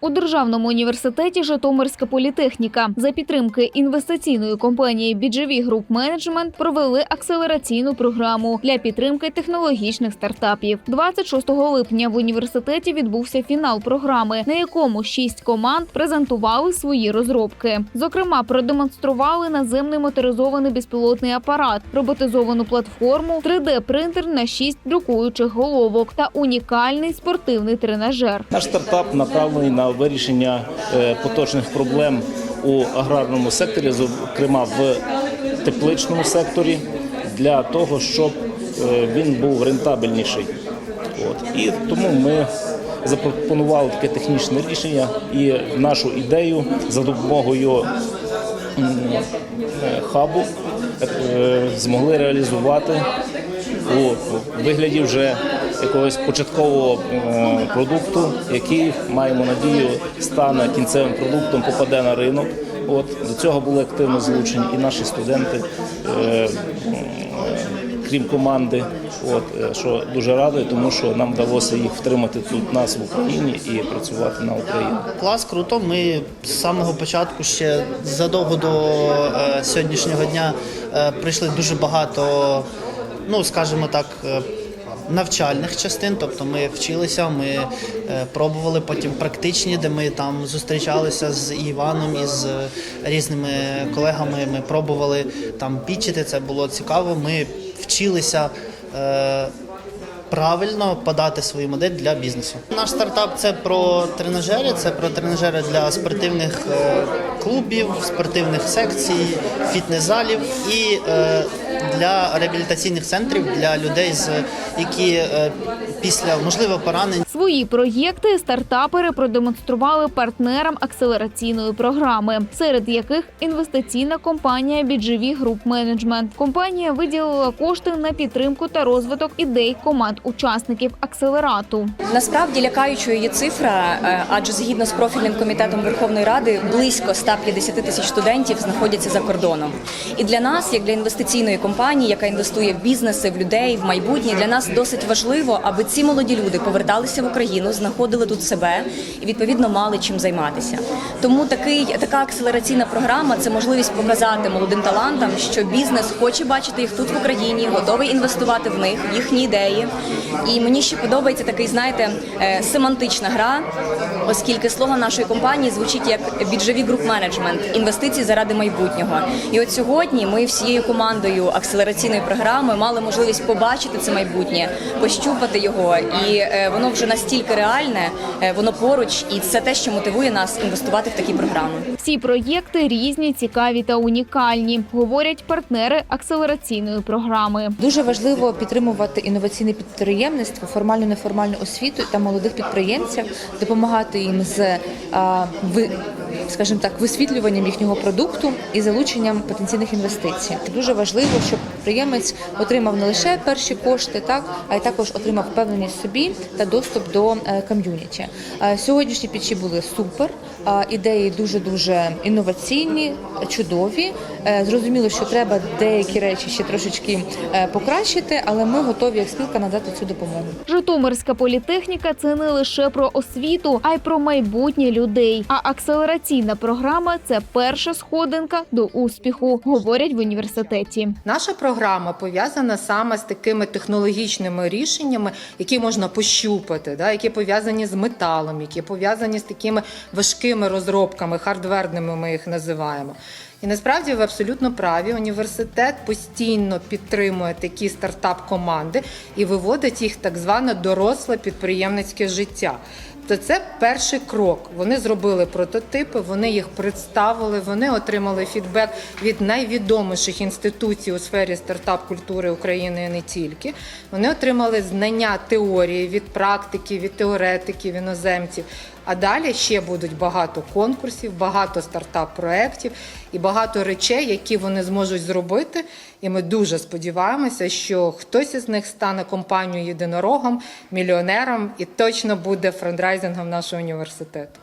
У державному університеті Житомирська політехніка за підтримки інвестиційної компанії BGV Group Management провели акселераційну програму для підтримки технологічних стартапів. 26 липня в університеті відбувся фінал програми, на якому шість команд презентували свої розробки. Зокрема, продемонстрували наземний моторизований безпілотний апарат, роботизовану платформу, 3D-принтер на шість друкуючих головок та унікальний спортивний тренажер. Наш стартап направлений на вирішення е, поточних проблем у аграрному секторі, зокрема в тепличному секторі, для того, щоб е, він був рентабельніший. От. І тому ми запропонували таке технічне рішення і нашу ідею за допомогою е, хабу змогли реалізувати у вигляді вже якогось початкового е, продукту, який маємо надію стане кінцевим продуктом, попаде на ринок. От до цього були активно залучені і наші студенти, е, крім команди. От е, що дуже радує, тому що нам вдалося їх втримати тут нас в Україні і працювати на Україну. Клас, круто. Ми з самого початку ще задовго до е, сьогоднішнього дня е, прийшли дуже багато, ну скажімо так. Навчальних частин, тобто ми вчилися, ми е, пробували потім практичні, де ми там зустрічалися з Іваном і з різними колегами. Ми пробували там пічити. Це було цікаво. Ми вчилися е, правильно подати свою модель для бізнесу. Наш стартап це про тренажери, це про тренажери для спортивних е, клубів, спортивних секцій, фітнес-залів і е, для реабілітаційних центрів для людей, з які е, після можливо поранень. Свої проєкти стартапери продемонстрували партнерам акселераційної програми, серед яких інвестиційна компанія BGV Group Management. Компанія виділила кошти на підтримку та розвиток ідей команд учасників акселерату. Насправді лякаючою є цифра, е, адже згідно з профільним комітетом Верховної Ради близько 150 тисяч студентів знаходяться за кордоном. І для нас, як для інвестиційної компанії, яка інвестує в бізнеси, в людей, в майбутнє, для нас досить важливо, аби ці молоді люди поверталися в Україну, знаходили тут себе і відповідно мали чим займатися. Тому такий така акселераційна програма це можливість показати молодим талантам, що бізнес хоче бачити їх тут в Україні, готовий інвестувати в них, в їхні ідеї. І мені ще подобається такий, знаєте, е, семантична гра, оскільки слоган нашої компанії звучить як «BGV Group Management» – інвестиції заради майбутнього. І от сьогодні ми всією командою акселераційної програми мали можливість побачити це майбутнє, пощупати його, і е, воно вже настільки реальне, е, воно поруч, і це те, що мотивує нас інвестувати в такі програми. Всі проєкти різні, цікаві та унікальні, говорять партнери акселераційної програми. Дуже важливо підтримувати інноваційне підприємництво, формальну неформальну освіту та молодих підприємців, допомагати їм з а, ви, скажімо так, висвітлюванням їхнього продукту і залученням потенційних інвестицій. Дуже важливо, щоб підприємець отримав не лише перші кошти, так а й також отримав впевненість собі та доступ до е, ком'юніті. Е, Сьогоднішні пічі були супер. Ідеї дуже дуже інноваційні, чудові. Е, Зрозуміло, що треба деякі речі ще трошечки покращити, але ми готові як спілка надати цю допомогу. Житомирська політехніка це не лише про освіту, а й про майбутнє людей. А акселераційна програма це перша сходинка до успіху, говорять в університеті. Наша програма пов'язана саме з такими технологічними рішеннями, які можна пощупати, да, які пов'язані з металом, які пов'язані з такими важкими розробками, хардверними ми їх називаємо. І насправді ви абсолютно праві. Університет постійно підтримує такі стартап-команди і виводить їх так зване доросле підприємницьке життя. То це перший крок. Вони зробили прототипи, вони їх представили, вони отримали фідбек від найвідоміших інституцій у сфері стартап-культури України і не тільки. Вони отримали знання теорії від практики, від теоретиків, іноземців. А далі ще будуть багато конкурсів, багато стартап-проєктів і багато речей, які вони зможуть зробити. І ми дуже сподіваємося, що хтось із них стане компанією єдинорогом, мільйонером і точно буде френдрайзингом нашого університету.